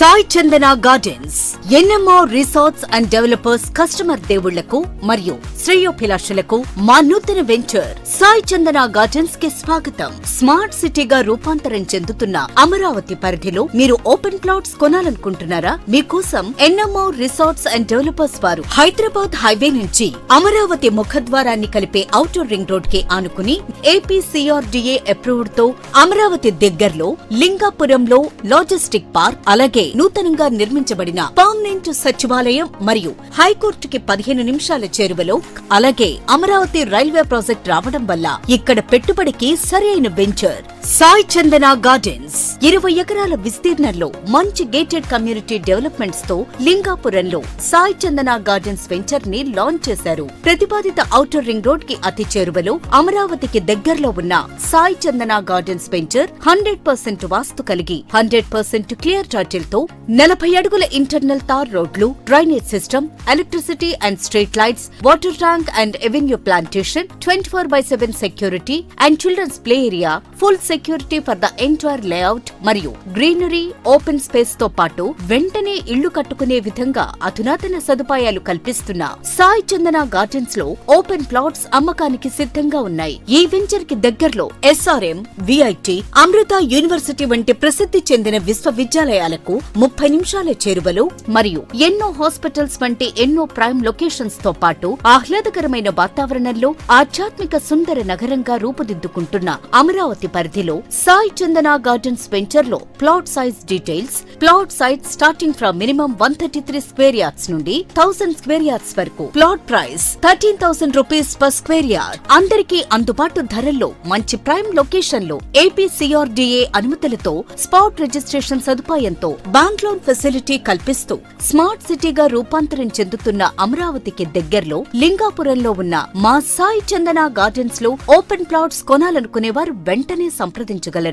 Sai Chandana Gardens NMO resorts and developers customer దేవుళ్ళకు మరియు శ్రేయోభిలాషులకు మా నూతన వెంచర్ సాయి చందన గార్డెన్స్కి స్వాగతం. స్మార్ట్ సిటీగా రూపాంతరం చెందుతున్న అమరావతి పరిధిలో మీరు ఓపెన్ ప్లాట్స్ కొనాలనుకుంటున్నారా? మీకోసం ఎన్ఎంఓ రిసార్ట్స్ అండ్ డెవలపర్స్ వారు హైదరాబాద్ హైవే నుంచి అమరావతి ముఖద్వారాన్ని కలిపే ఔటర్ రింగ్ రోడ్కి ఆనుకుని ఏపీసీఆర్డీఏ అప్రూవ్డ్తో అమరావతి దగ్గరలో లింగాపురంలో లాజిస్టిక్ పార్క్ అలాగే నూతనంగా నిర్మించబడిన పర్మనెంట్ సచివాలయం మరియు హైకోర్టుకి పదిహేను నిమిషాల చేరువలో అలాగే అమరావతి రైల్వే ప్రాజెక్ట్ రావడం వల్ల ఇక్కడ పెట్టుబడికి సరైన వెంచర్. సాయి చందన గార్డెన్స్. ఇరవై ఎకరాల విస్తీర్ణంలో మంచి గేటెడ్ కమ్యూనిటీ డెవలప్మెంట్స్తో లింగాపురంలో సాయి చందన గార్డెన్స్ వెంచర్ని లాంచ్ చేశారు. ప్రతిపాదిత ఔటర్ రింగ్ రోడ్కి అతి చేరువలో అమరావతికి దగ్గరలో ఉన్న Sai Chandana Gardens venture hundred percent vastu కలిగి హండ్రెడ్ పర్సెంట్ క్లియర్ టాటిల్తో నలభై అడుగుల ఇంటర్నల్ తార్ రోడ్లు drainage system electricity and street lights water tank and avenue plantation twenty four by seven security and childrens play area full security for the entire layout మరియు greenery open స్పేస్తో పాటు వెంటనే ఇళ్ళు కట్టుకునే విధంగా అధునాతన సదుపాయాలు కల్పిస్తున్న సాయి చందన గార్డెన్స్లో ఓపెన్ ప్లాట్స్ అమ్మకానికి సిద్ధంగా ఉన్నాయి. ఈ వెంచర్కి దగ్గరలో ఎస్ఆర్ఎం విఐటి అమృత యూనివర్సిటీ వంటి ప్రసిద్ధి చెందిన విశ్వవిద్యాలయాలకు ముప్పై నిమిషాల చేరువలో మరియు ఎన్నో హాస్పిటల్స్ వంటి ఎన్నో ప్రైమ్ లొకేషన్స్తో పాటు ఆహ్లాదకరమైన వాతావరణంలో ఆధ్యాత్మిక సుందర నగరంగా రూపుదిద్దుకుంటున్న అమరావతి పరిధిలో సాయి చందన గార్డెన్స్ వెంచర్లో plot size details plot size starting from minimum one thirty three square yards నుండి థౌసండ్ స్క్వేర్ యార్డ్స్ వరకు. Plot price thirteen thousand rupees per square yard. అందరికీ అందుబాటు ధరల్లో మంచి ప్రైమ్ లొకేషన్లో ఏపీసీఆర్డీఏ అనుమతులతో స్పాట్ రిజిస్ట్రేషన్ సదుపాయంతో బ్యాంక్ లోన్ ఫెసిలిటీ కల్పిస్తూ స్మార్ట్ సిటీగా రూపాంతరం చెందుతున్న అమరావతికి దగ్గరలో లింగాపురంలో ఉన్న మా సాయి చందన గార్డెన్స్లో ఓపెన్ ప్లాట్స్ కొనాలనుకునేవారు వెంటనే వెంటనే సంప్రదించగలరు.